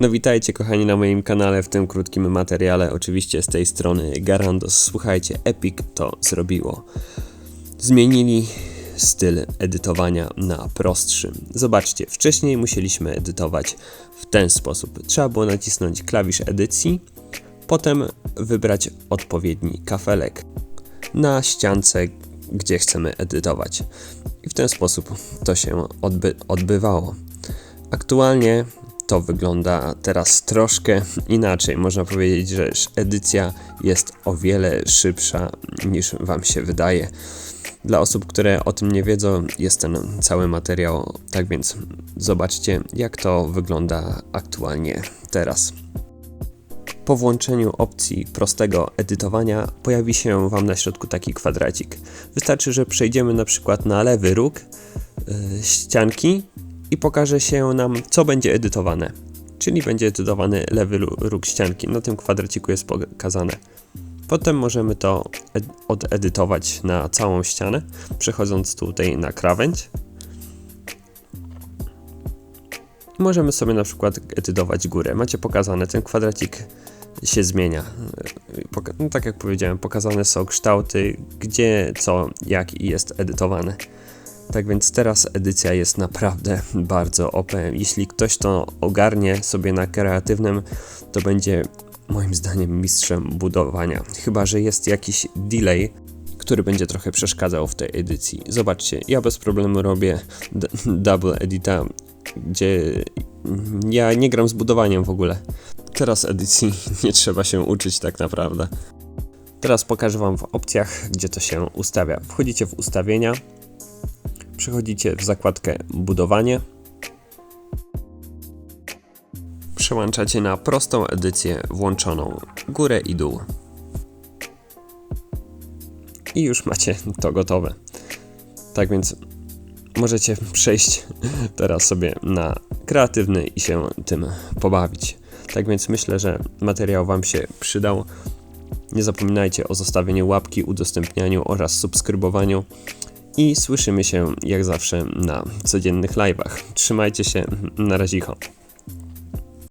No witajcie kochani na moim kanale w tym krótkim materiale, oczywiście z tej strony Garandos. Słuchajcie, Epic to zrobiło. Zmienili styl edytowania na prostszy. Zobaczcie, wcześniej musieliśmy edytować w ten sposób. Trzeba było nacisnąć klawisz edycji, potem wybrać odpowiedni kafelek na ściance, gdzie chcemy edytować. I w ten sposób to się odby- odbywało. Aktualnie to wygląda teraz troszkę inaczej. Można powiedzieć, że edycja jest o wiele szybsza niż Wam się wydaje. Dla osób, które o tym nie wiedzą, jest ten cały materiał. Tak więc zobaczcie, jak to wygląda aktualnie teraz. Po włączeniu opcji prostego edytowania pojawi się Wam na środku taki kwadracik. Wystarczy, że przejdziemy na przykład na lewy róg yy, ścianki i pokaże się nam, co będzie edytowane. Czyli będzie edytowany lewy róg ścianki. Na tym kwadraciku jest pokazane. Potem możemy to ed- odedytować na całą ścianę, przechodząc tutaj na krawędź. Możemy sobie na przykład edytować górę. Macie pokazane, ten kwadracik się zmienia. Poka- no, tak jak powiedziałem, pokazane są kształty, gdzie, co, jak i jest edytowane. Tak więc teraz edycja jest naprawdę bardzo OP. Jeśli ktoś to ogarnie sobie na kreatywnym, to będzie moim zdaniem mistrzem budowania. Chyba, że jest jakiś delay, który będzie trochę przeszkadzał w tej edycji. Zobaczcie, ja bez problemu robię double edita, gdzie ja nie gram z budowaniem w ogóle. Teraz edycji nie trzeba się uczyć tak naprawdę. Teraz pokażę Wam w opcjach, gdzie to się ustawia. Wchodzicie w ustawienia, przechodzicie w zakładkę budowanie, przełączacie na prostą edycję włączoną górę i dół. I już macie to gotowe. Tak więc możecie przejść teraz sobie na kreatywny i się tym pobawić. Tak więc myślę, że materiał Wam się przydał. Nie zapominajcie o zostawieniu łapki, udostępnianiu oraz subskrybowaniu. I słyszymy się jak zawsze na codziennych live'ach. Trzymajcie się, na razicho.